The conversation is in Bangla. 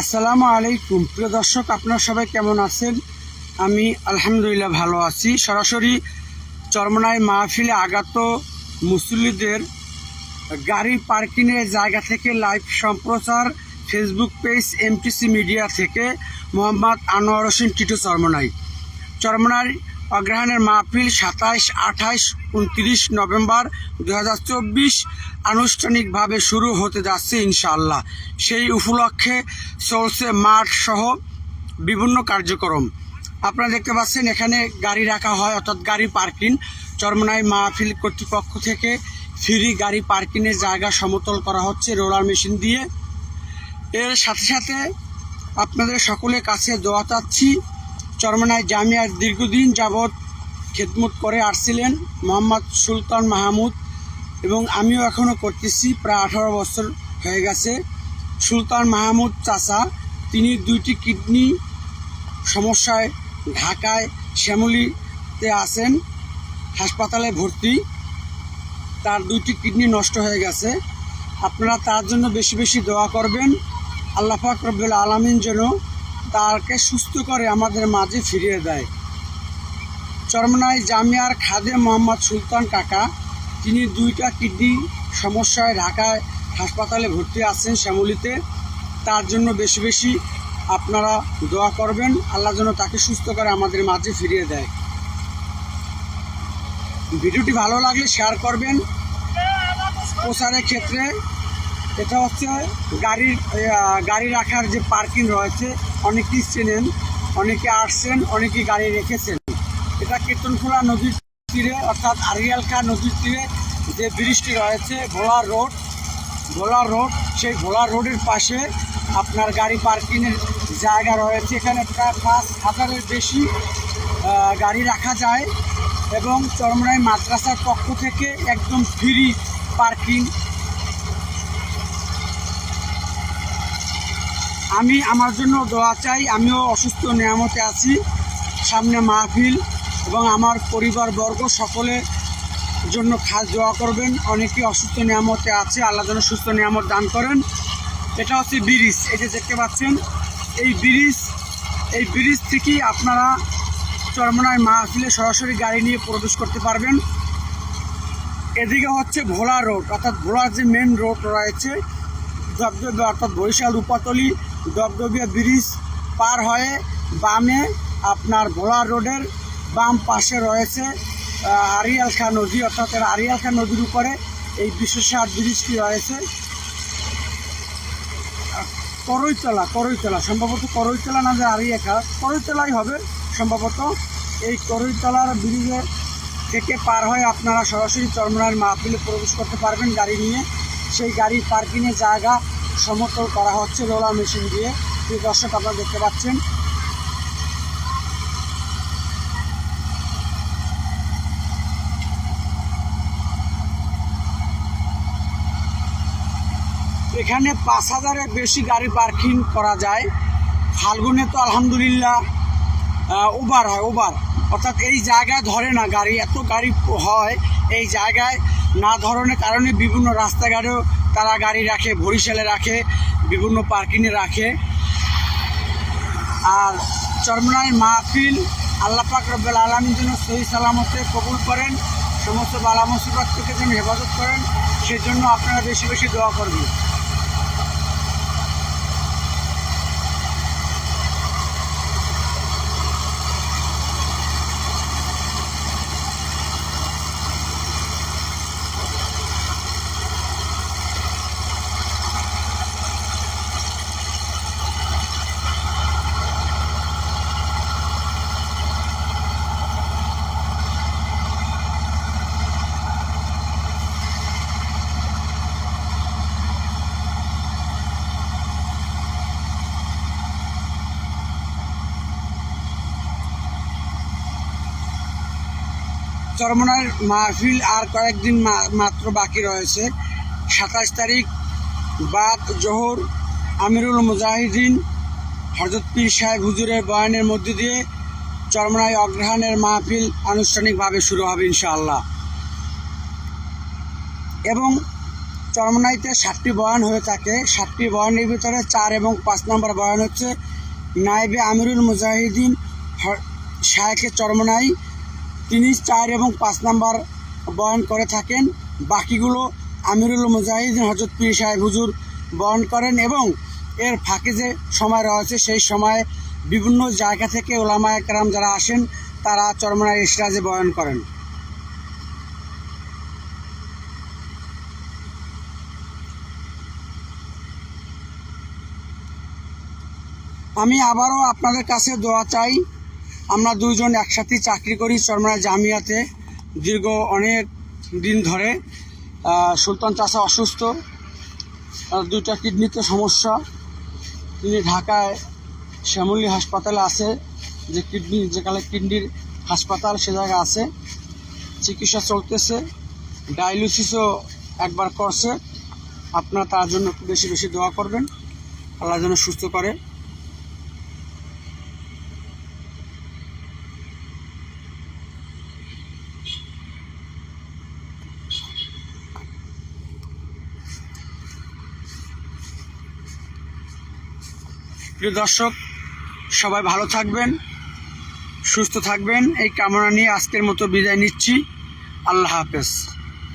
আসসালামু আলাইকুম। প্রিয় দর্শক, আপনারা সবাই কেমন আছেন? আমি আলহামদুলিল্লাহ ভালো আছি। সরাসরি চরমনায় মাহফিলে আগাত মুসল্লিদের গাড়ি পার্কিংয়ের জায়গা থেকে লাইভ সম্প্রচার ফেসবুক পেজ এমটিসি মিডিয়া থেকে মোহাম্মদ আনোয়ার হোসেন টিটু চরমনাই চরমনার অগ্রহায়ণের মাহফিল সাতাইশ, আঠাইশ, উনত্রিশ নভেম্বর দু হাজার চব্বিশ আনুষ্ঠানিকভাবে শুরু হতে যাচ্ছে ইনশাআল্লাহ। সেই উপলক্ষে চলছে মাঠ সহ বিভিন্ন কার্যক্রম। আপনারা দেখতে পাচ্ছেন এখানে গাড়ি রাখা হয়, অর্থাৎ গাড়ি পার্কিং। চরমনাই মাহফিল কর্তৃপক্ষ থেকে ফ্রি গাড়ি পার্কিংয়ের জায়গা সমতল করা হচ্ছে রোলার মেশিন দিয়ে। এর সাথে সাথে আপনাদের সকলের কাছে দোয়া চাচ্ছি চরমনায় জামিয়ার দীর্ঘদিন যাবৎ খেদমত করে আসছিলেন মোহাম্মদ সুলতান মাহমুদ এবং আমিও এখনও করতেছি, প্রায় আঠারো বছর হয়ে গেছে। সুলতান মাহমুদ চাচা, তিনি দুইটি কিডনি সমস্যায় ঢাকায় শ্যামলীতে আছেন, হাসপাতালে ভর্তি। তার দুইটি কিডনি নষ্ট হয়ে গেছে। আপনারা তার জন্য বেশি বেশি দোয়া করবেন। আল্লাহ পাক রব্বুল আলমিন যেন তাকে সুস্থ করে আমাদের মাঝে ফিরিয়ে দেয়। চরমনায় জামিয়ার খাদে মোহাম্মদ সুলতান কাকা, তিনি দুইটা কিডনি সমস্যায় ঢাকায় হাসপাতালে ভর্তি আছেন শ্যামলীতে। তার জন্য বেশি বেশি আপনারা দোয়া করবেন, আল্লাহ যেন তাকে সুস্থ করে আমাদের মাঝে ফিরিয়ে দেয়। ভিডিওটি ভালো লাগলে শেয়ার করবেন। প্রচারের ক্ষেত্রে এটা হচ্ছে গাড়ির গাড়ি রাখার যে পার্কিং রয়েছে, অনেকেই চেনেন, অনেকে আসছেন, অনেকেই গাড়ি রেখেছেন। এটা কীর্তনখোলা নদীর তীরে, অর্থাৎ আরিয়ালখা নদীর তীরে যে ব্রিজটি রয়েছে ভোলা রোড ভোলা রোড, সেই ভোলা রোডের পাশে আপনার গাড়ি পার্কিংয়ের জায়গা রয়েছে। এখানে প্রায় পাঁচ হাজারের বেশি গাড়ি রাখা যায় এবং চরমরাই মাদ্রাসার পক্ষ থেকে একদম ফ্রি পার্কিং আমি আমার জন্য দোয়া চাই, আমিও অসুস্থ নিয়ামতে আছি। সামনে মাহফিল এবং আমার পরিবারবর্গ সকলের জন্য খাস দোয়া করবেন। অনেকে অসুস্থ নিয়ামতে আছে, আল্লাহ যেন সুস্থ নিয়ামত দান করেন। এটা হচ্ছে ব্রিজ, এই যে দেখতে পাচ্ছেন, এই ব্রিজ এই ব্রিজ থেকেই আপনারা চরমনায় মাহফিলে সরাসরি গাড়ি নিয়ে প্রবেশ করতে পারবেন। এদিকে হচ্ছে ভোলা রোড, অর্থাৎ ভোলার যে মেন রোড রয়েছে অর্থাৎ বরিশাল রূপাতলি দবদবিয়া ব্রিজ পার হয়ে বামে আপনার ভোলা রোডের বাম পাশে রয়েছে আরিয়াল খা নদী, অর্থাৎ আরিয়াল খা নদীর উপরে এই বিশ্বসার ব্রিজটি রয়েছে। করইতলা করইতলা সম্ভবত করইতলা না যে আরিয়াখা করইতলাই হবে সম্ভবত। এই করইতলার ব্রিজের থেকে পার হয়ে আপনারা সরাসরি চরমনার মাহফিলে প্রবেশ করতে পারবেন গাড়ি নিয়ে। সেই গাড়ি পার্কিংয়ের জায়গা সমতল করা হচ্ছে রোলার মেশিন দিয়ে। প্রিয় দর্শক, আপনারা দেখতে পাচ্ছেন। এখানে পাঁচ হাজারের বেশি গাড়ি পার্কিং করা যায়। ফাল্গুনে তো আলহামদুলিল্লাহ ওভার হয়, ওভার। অর্থাৎ এই জায়গায় ধরে না, গাড়ি, এত গাড়ি হয়, এই জায়গায় না ধরনের কারণে বিভিন্ন রাস্তাঘাটেও তারা গাড়ি রাখে, বরিশালে রাখে, বিভিন্ন পার্কিংয়ে রাখে। আর চরমনায় মাহফিল আল্লাহ পাক রব্বুল আলমীর জন্য সহি সালামতে কবুল করেন, সমস্ত বালা থেকে যেন হেফাজত করেন, সেজন্য আপনারা বেশি বেশি দোয়া করবেন। চরমনার মাহফিল আর কয়েকদিন মাত্র বাকি রয়েছে। সাতাশ তারিখ বাদ জোহর আমিরুল মুজাহিদিন হজরত পীর সাহেব হুজুরের বয়ানের মধ্যে দিয়ে চরমনায় অগ্রহায়ণের মাহফিল আনুষ্ঠানিকভাবে শুরু হবে ইনশাআল্লাহ। এবং চরমনাইতে সাতটি বয়ান হয়ে থাকে। সাতটি বয়ানের ভিতরে চার এবং পাঁচ নম্বর বয়ান হচ্ছে নাইবে আমিরুল মুজাহিদিন শায়েখে চরমনাই তিনি চার এবং পাঁচ নাম্বার বয়ন করে থাকেন। বাকিগুলো আমিরুল মুজাহিদিন হজরত পীর সাহেব হুজুর বয়ান করেন এবং এর ফাঁকে যে সময় রয়েছে, সেই সময়ে বিভিন্ন জায়গা থেকে ওলামা একরাম যারা আসেন, তারা চরমনাই ইসরাজে বয়ান করেন। আমি আবারও আপনাদের কাছে দোয়া চাই আমরা দুইজন একসাথে চাকরি করি চরমনা জামিয়াতে দীর্ঘ অনেক দিন ধরে। সুলতান চাষা অসুস্থ। দুইটা কিডনিতে সমস্যা। তিনি ঢাকায় শ্যামলী হাসপাতালে আছে। যে কিডনি, যেখানে কিডনির হাসপাতাল সে জায়গায় আছে। চিকিৎসা চলতেছে। ডায়ালিসিসও একবার করছে। আপনারা তার জন্য একটু বেশি বেশি দোয়া করবেন। আল্লাহ যেন সুস্থ করে। প্রিয় দর্শক, সবাই ভালো থাকবেন, সুস্থ থাকবেন। এই কামনা নিয়ে আজকের মতো বিদায় নিচ্ছি। আল্লাহ হাফেজ।